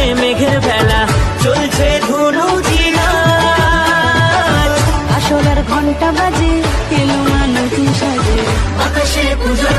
আকাশে মেঘের বেলা চলছে ধুনু আসলার ঘণ্টা বাজে এলো আনন্দ সাজে। আকাশে পুজোর